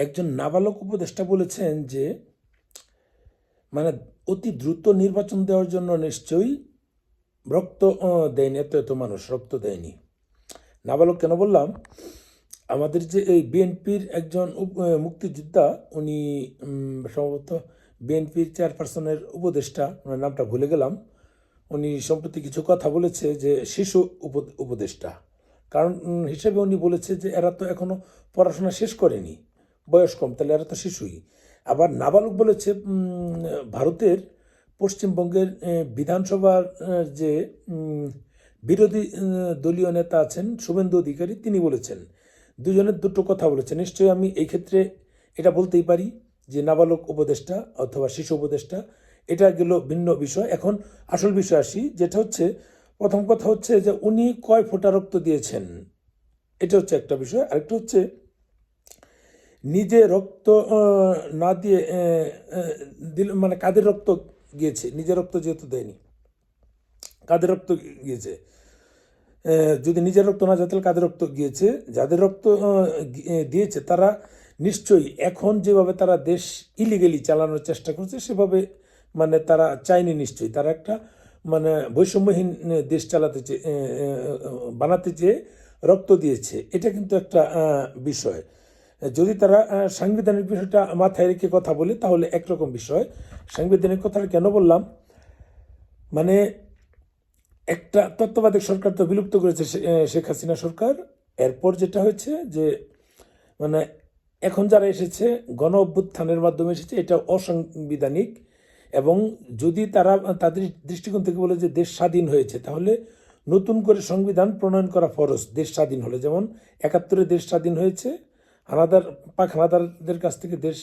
একজন নাবালক উপদেষ্টা বলেছেন যে মানে অতি দ্রুত নির্বাচন দেওয়ার জন্য নিশ্চয়ই রক্ত দেয়নি, এত এত মানুষ রক্ত দেয়নি। নাবালক কেন বললাম? আমাদের যে এই বিএনপির একজন মুক্তিযোদ্ধা, উনি সম্ভবত বিএনপির চেয়ারপারসনের উপদেষ্টা, ওনার নামটা ভুলে গেলাম, উনি সম্প্রতি কিছু কথা বলেছে যে শিশু উপ- উপদেষ্টা। কারণ হিসেবে উনি বলেছে যে এরা তো এখনও পড়াশোনা শেষ করেনি। বয়স কম, তাহলে এরা তো শিশুই। আবার নাবালক বলেছে ভারতের পশ্চিমবঙ্গের বিধানসভার যে বিরোধী দলীয় নেতা আছেন, শুভেন্দু অধিকারী, তিনি বলেছেন, দুজনের দুটো কথা বলেছেন। নিশ্চয়ই আমি এই ক্ষেত্রে এটা বলতেই পারি যে নাবালক উপদেষ্টা অথবা শিশু উপদেষ্টা, এটা গেল ভিন্ন বিষয়। এখন আসল বিষয় আসি, যেটা হচ্ছে, প্রথম কথা হচ্ছে যে উনি কয় ফোঁটা রক্ত দিয়েছেন? এটা হচ্ছে একটা বিষয়। আরেকটা হচ্ছে নিজে রক্ত না দিয়ে দিল মানে কাদের রক্ত গিয়েছে? নিজের রক্ত যেহেতু দেয়নি। কাদের রক্ত গিয়েছে? যদি নিজের রক্ত না যায় তাহলে কাদের রক্ত গিয়েছে? যাদের রক্ত দিয়েছে, তারা নিশ্চয়ই এখন যেভাবে তারা দেশ ইলিগেলি চালানোর চেষ্টা করছে, সেভাবে মানে তারা চায়নি নিশ্চয়ই। তারা একটা মানে বৈষম্যহীন দেশ চালাতে চেয়ে বানাতে চেয়ে রক্ত দিয়েছে। এটা কিন্তু একটা বিষয়। যদি তারা সাংবিধানিক বিষয়টা মাথায় রেখে কথা বলে, তাহলে একরকম বিষয়। সাংবিধানিক কথাটা কেন বললাম? মানে একটা তত্ত্বাবধায়ক সরকার তো বিলুপ্ত করেছে শেখ হাসিনা সরকার। এরপর যেটা হয়েছে যে মানে এখন যারা এসেছে, গণ অভ্যুত্থানের মাধ্যমে এসেছে, এটা অসাংবিধানিক। এবং যদি তারা, তাদের দৃষ্টিকোণ থেকে বলে যে দেশ স্বাধীন হয়েছে, তাহলে নতুন করে সংবিধান প্রণয়ন করা ফরজ, দেশ স্বাধীন হলে। যেমন একাত্তরে দেশ স্বাধীন হয়েছে হানাদার, পাক হানাদারদের কাছ থেকে দেশ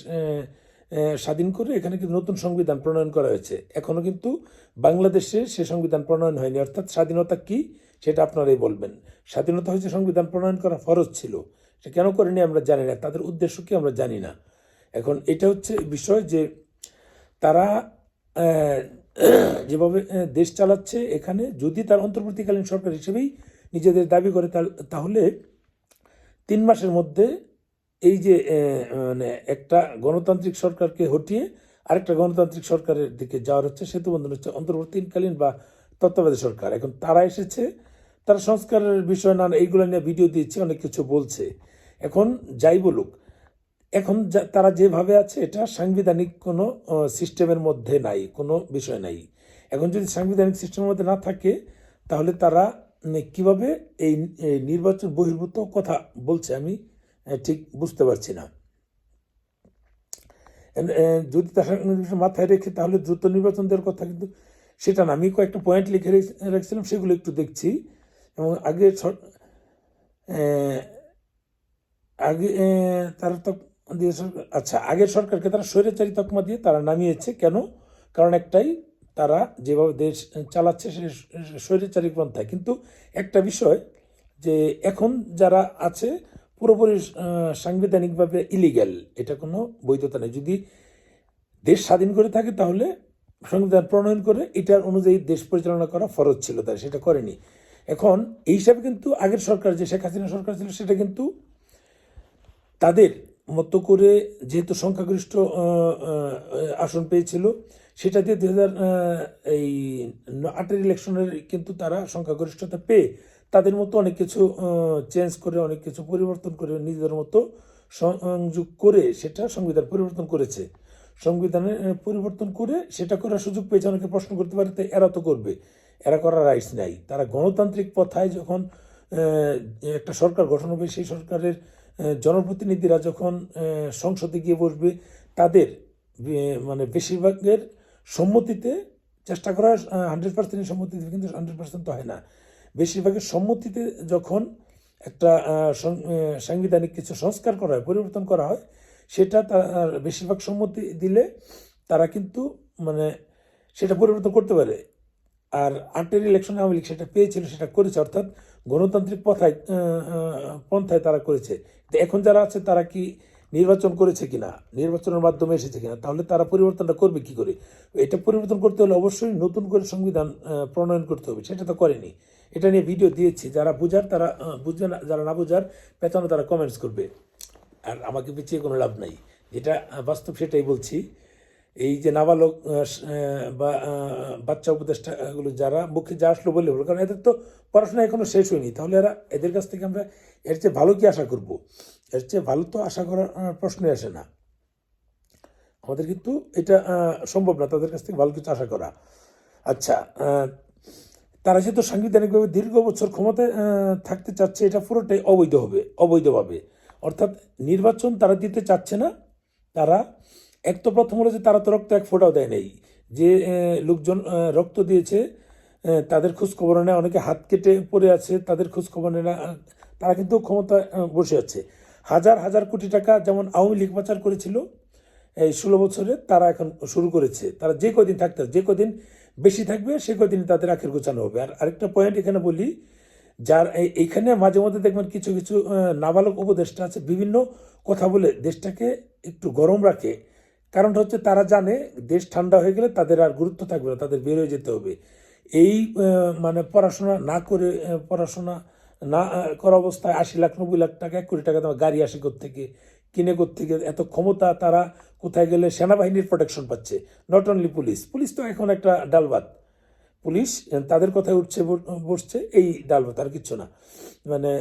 স্বাধীন করে এখানে কিন্তু নতুন সংবিধান প্রণয়ন করা হয়েছে। এখনও কিন্তু বাংলাদেশে সে সংবিধান প্রণয়ন হয়নি। অর্থাৎ স্বাধীনতা কি সেটা আপনারাই বলবেন। স্বাধীনতা হয়েছে সংবিধান প্রণয়ন করা ফরজ ছিল। সে কেন করেনি আমরা জানি না। তাদের উদ্দেশ্য কি আমরা জানি না। এখন এটা হচ্ছে বিষয় যে তারা যেভাবে দেশ চালাচ্ছে এখানে, যদি তার অন্তর্বর্তীকালীন সরকার হিসেবেই নিজেদের দাবি করে, তাহলে তিন মাসের মধ্যে এই যে মানে একটা গণতান্ত্রিক সরকারকে হটিয়ে আরেকটা গণতান্ত্রিক সরকারের দিকে যাওয়ার হচ্ছে, সেতু বন্ধন হচ্ছে অন্তর্বর্তীকালীন বা তত্ত্বাবধায়ক সরকার। এখন তারা এসেছে, তারা সংস্কারের বিষয় না, এইগুলো নিয়ে ভিডিও দিয়েছে, অনেক কিছু বলছে। এখন যাই বলুক, এখন তারা যেভাবে আছে, এটা সাংবিধানিক কোনো সিস্টেমের মধ্যে নাই, কোনো বিষয় নাই। এখন যদি সাংবিধানিক সিস্টেমের মধ্যে না থাকে, তাহলে তারা কীভাবে এই নির্বাচন বহির্ভূত কথা বলছে আমি ঠিক বুঝতে পারছি না। যদি মাথায় রেখে তাহলে দ্রুত নির্বাচন দেওয়ার কথা কিন্তু সেটা না। আমি কয়েকটা পয়েন্ট লিখে রেখ- রাখছিলাম, সেগুলো একটু দেখছি। এবং আগে আগে তারা তো দিয়ে আচ্ছা আগের সরকারকে তারা স্বৈরাচারী তকমা দিয়ে তারা নামিয়েছে। কেন? কারণ একটাই, তারা যেভাবে দেশ চালাচ্ছে সে, স্বৈরাচারী পন্থায়। কিন্তু একটা বিষয় যে এখন যারা আছে পুরোপুরি সাংবিধানিকভাবে ইলিগ্যাল এটা কোনো বৈধতা নেই। যদি দেশ স্বাধীন করে থাকে, তাহলে সংবিধান প্রণয়ন করে এটার অনুযায়ী দেশ পরিচালনা করা ফরজ ছিল তাই সেটা করেনি। এখন এই হিসাবে কিন্তু আগের সরকার, যে শেখ হাসিনা সরকার ছিল, সেটা কিন্তু তাদের মতো করে যেহেতু সংখ্যাগরিষ্ঠ আসন পেয়েছিল, সেটা দিয়ে দু হাজার এই আটের ইলেকশনের কিন্তু তারা সংখ্যাগরিষ্ঠতা পেয়ে তাদের মতো অনেক কিছু চেঞ্জ করে, অনেক কিছু পরিবর্তন করে, নিজেদের মতো সংযোগ করে সেটা সংবিধান পরিবর্তন করেছে। সংবিধানে পরিবর্তন করে সেটা করার সুযোগ পেয়েছে অনেকে প্রশ্ন করতে পারে তাই এরা তো করবে? এরা করার রাইটস নাই। তারা গণতান্ত্রিক পথায় যখন একটা সরকার গঠন হবে, সেই সরকারের জনপ্রতিনিধিরা যখন সংসদে গিয়ে বসবে, তাদের মানে বেশিরভাগের সম্মতিতে চেষ্টা করা হান্ড্রেড পার্সেন্টের সম্মতিতে কিন্তু হান্ড্রেড পার্সেন্ট তো হয় না। বেশিরভাগের সম্মতিতে যখন একটা সাংবিধানিক কিছু সংস্কার করা হয়, পরিবর্তন করা হয়, সেটা তার বেশিরভাগ সম্মতি দিলে তারা কিন্তু মানে সেটা পরিবর্তন করতে পারে। আর আটের ইলেকশন আওয়ামী লীগ সেটা পেয়েছিল, সেটা করেছে, অর্থাৎ গণতান্ত্রিক পথায় পন্থায় তারা করেছে। এখন যারা আছে, তারা কি নির্বাচন করেছে কিনা, নির্বাচনের মাধ্যমে এসেছে কিনা, তাহলে তারা পরিবর্তনটা করবে কি করে? এটা পরিবর্তন করতে হলে অবশ্যই নতুন করে সংবিধান প্রণয়ন করতে হবে, সেটা তো করেনি। এটা নিয়ে ভিডিও দিয়েছি, যারা বুঝার তারা বুঝবে না, যারা না বুঝার পেছনে তারা কমেন্টস করবে। আর আমাকে পিছিয়ে কোনো লাভ নাই। যেটা বাস্তব সেটাই বলছি। এই যে নাবালক বা বাচ্চা উপদেষ্টাগুলো যারা মুখে যা আসলো বলে বলো কারণ এদের তো পড়াশোনা এখনও শেষ হয়নি। তাহলে এরা, এদের কাছ থেকে আমরা এর চেয়ে ভালো কি আশা করব? এর চেয়ে ভালো তো আশা করার প্রশ্নই আসে না। আমাদের কিন্তু এটা সম্ভব না তাদের কাছ থেকে ভালো কিছু আশা করা। আচ্ছা তারা যেহেতু সাংবিধানিকভাবে দীর্ঘ বছর ক্ষমতায় থাকতে চাচ্ছে, এটা পুরোটাই অবৈধ হবে, অবৈধভাবে। অর্থাৎ নির্বাচন তারা দিতে চাচ্ছে না, তারা এক তো প্রথম হলো যে তারা তো রক্ত এক ফোঁটাও দেয় নেই। যে লোকজন রক্ত দিয়েছে তাদের খোঁজখবর নেয়, অনেকে হাত কেটে পড়ে আছে, তাদের খোঁজখবর নেয় না তারা কিন্তু ক্ষমতা বসে আছে। হাজার হাজার কোটি টাকা যেমন আওয়ামী লীগ পাচার করেছিল এই ষোলো বছরে তারা এখন শুরু করেছে। তারা যে কদিন থাকতে, যে কদিন বেশি থাকবে, সে কদিন তাদের আখের গোছানো হবে। আর আরেকটা পয়েন্ট এখানে বলি, যার এই- এইখানে মাঝে মধ্যে দেখবেন কিছু কিছু নাবালক উপদেষ্টা আছে, বিভিন্ন কথা বলে দেশটাকে একটু গরম রাখে। কারণটা হচ্ছে তারা জানে দেশ ঠান্ডা হয়ে গেলে তাদের আর গুরুত্ব থাকবে না, তাদের বের হয়ে যেতে হবে। এই মানে পড়াশোনা না করে পড়াশোনা না করা অবস্থায় আশি লাখ, নব্বই লাখ টাকা, এক কোটি টাকা তোমার গাড়ি আসে থেকে কিনে থেকে এত ক্ষমতা, তারা কোথায় গেলে সেনাবাহিনীর প্রোটেকশন পাচ্ছে? নট অনলি পুলিশ পুলিশ তো এখন একটা ডালবাত। পুলিশ তাদের কথায় উঠছে বসছে, এই ডালবাত, আর কিচ্ছু না। মানে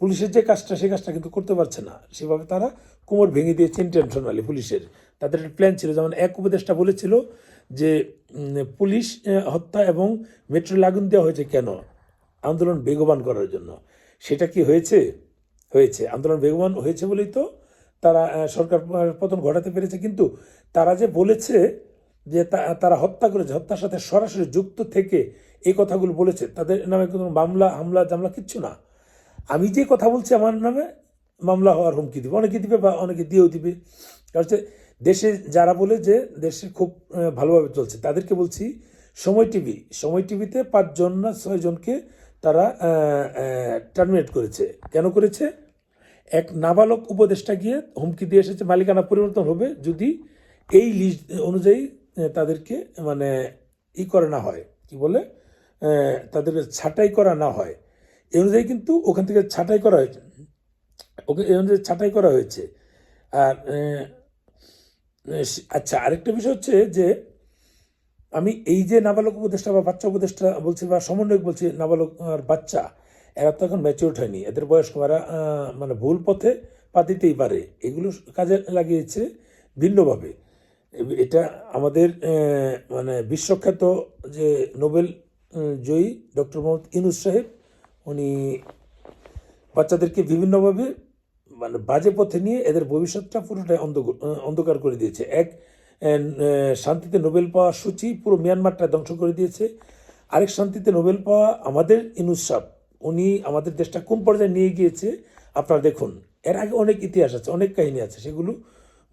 পুলিশের যে কাজটা, সেই কাজটা কিন্তু করতে পারছে না। সেভাবে তারা কোমর ভেঙে দিয়েছে ইন্টেনশনালি পুলিশের। তাদের একটা প্ল্যান ছিল, যেমন এক উপদেষ্টা বলেছিল যে পুলিশ হত্যা এবং মেট্রোল আগুন দেওয়া হয়েছে কেন? আন্দোলন বেগবান করার জন্য। সেটা কি হয়েছে? হয়েছে। আন্দোলন বেগবান হয়েছে বলেই তো তারা সরকার পতন ঘটাতে পেরেছে। কিন্তু তারা যে বলেছে যে তারা হত্যা করেছে, হত্যার সাথে সরাসরি যুক্ত থেকে এই কথাগুলো বলেছে, তাদের নামে কোনো মামলা, হামলা, জামলা কিচ্ছু না। আমি যে কথা বলছি আমার নামে মামলা হওয়ার হুমকি দিবে। অনেকে দিবে বা অনেকে দিয়েও দিবে। কারণ দেশে যারা বলে যে দেশে খুব ভালোভাবে চলছে, তাদেরকে বলছি সময় টিভি, সময় টিভিতে পাঁচজন না ছয়জনকে তারা টার্মিনেট করেছে। কেন করেছে? এক নাবালক উপদেষ্টা গিয়ে হুমকি দিয়ে এসেছে, মালিকানা পরিবর্তন হবে যদি এই লিস্ট অনুযায়ী তাদেরকে মানে ই করে না হয়। কি বলে? তাদের ছাঁটাই করা না হয়। এই অনুযায়ী কিন্তু ওখান থেকে ছাঁটাই করা হয়েছে। ওকে, এই অনুযায়ী ছাঁটাই করা হয়েছে। আর আচ্ছা আরেকটা বিষয় হচ্ছে যে, আমি এই যে নাবালক উপদেষ্টা বা বাচ্চা উপদেষ্টা বলছি বা সমন্বয়ক বলছি নাবালক আর বাচ্চা, এরা তো এখন ম্যাচিউর হয়নি। এদের বয়স কম এরা মানে ভুল পথে পা দিতেই পারে। এগুলো কাজে লাগিয়েছে ভিন্নভাবে। এটা আমাদের মানে বিশ্বখ্যাত যে নোবেল জয়ী ডক্টর মোহাম্মদ ইনুস সাহেব উনি বাচ্চাদেরকে বিভিন্নভাবে মানে বাজে পথে নিয়ে এদের ভবিষ্যৎটা পুরোটাই অন্ধ- অন্ধকার করে দিয়েছে। এক শান্তিতে নোবেল পাওয়া সূচি পুরো মিয়ানমারটা ধ্বংস করে দিয়েছে। আরেক, শান্তিতে নোবেল পাওয়া আমাদের ইনুস উনি আমাদের দেশটা কোন পর্যায়ে নিয়ে গিয়েছে আপনারা দেখুন। এর আগে অনেক ইতিহাস আছে, অনেক কাহিনী আছে, সেগুলো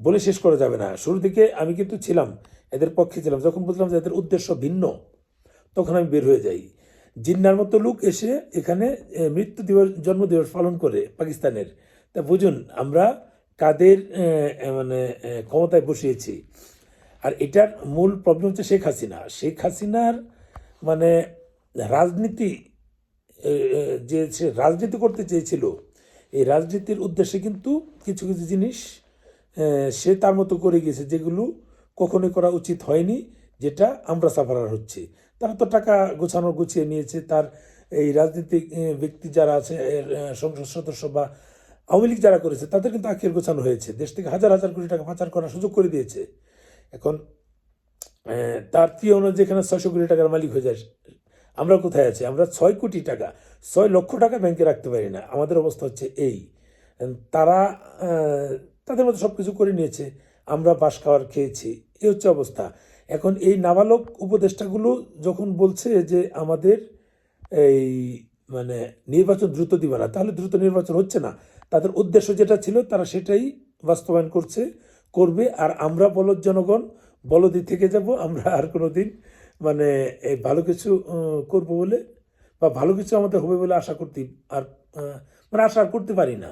বলে শেষ করা যাবে না। শুরু থেকে আমি কিন্তু ছিলাম, এদের পক্ষে ছিলাম, যখন বুঝলাম যে এদের উদ্দেশ্য ভিন্ন, তখন আমি বের হয়ে যাই। জিন্নার মতো লোক এসে এখানে মৃত্যু দিবস জন্মদিবস পালন করে পাকিস্তানের। তা বুঝুন, আমরা কাদের মানে ক্ষমতায় বসিয়েছি? আর এটার মূল প্রবলেম হচ্ছে শেখ হাসিনা। শেখ হাসিনার মানে রাজনীতি যে সে রাজনীতি করতে চেয়েছিল, এই রাজনীতির উদ্দেশ্যে কিন্তু কিছু কিছু জিনিস সে তার মতো করে গিয়েছে যেগুলো কখনোই করা উচিত হয়নি, যেটা আমরা সাফারার হচ্ছে। তারা তো টাকা গোছানো গুছিয়ে নিয়েছে। তার এই রাজনীতিক ব্যক্তি যারা আছে সংসদ সদস্য বা আওয়ামী লীগ যারা করেছে, তাদের কিন্তু আখের গোছানো হয়েছে। দেশ থেকে হাজার হাজার কোটি টাকা পাচার করার সুযোগ করে দিয়েছে। এখন তার প্রিয় অনুযায়ী যেখানে ছয়শো কোটি টাকার মালিক হয়ে যায়, আমরা কোথায় আছি? আমরা ছয় কোটি টাকা, ছয় লক্ষ টাকা ব্যাংকে রাখতে পারি না। আমাদের অবস্থা হচ্ছে এই। তারা তাদের মতো সব কিছু করে নিয়েছে। আমরা বাস খাওয়ার খেয়েছি। এই হচ্ছে অবস্থা। এখন এই নাবালক উপদেষ্টাগুলো যখন বলছে যে আমাদের এই মানে নির্বাচন দ্রুত দিবে না, তাহলে দ্রুত নির্বাচন হচ্ছে না। তাদের উদ্দেশ্য যেটা ছিল, তারা সেটাই বাস্তবায়ন করছে, করবে। আর আমরা বলদ জনগণ বলদি থেকে যাব, আমরা আর কোনো দিন মানে এই ভালো কিছু করব বলে বা ভালো কিছু আমাদের হবে বলে আশা করতে, আর মানে আশা করতে পারি না।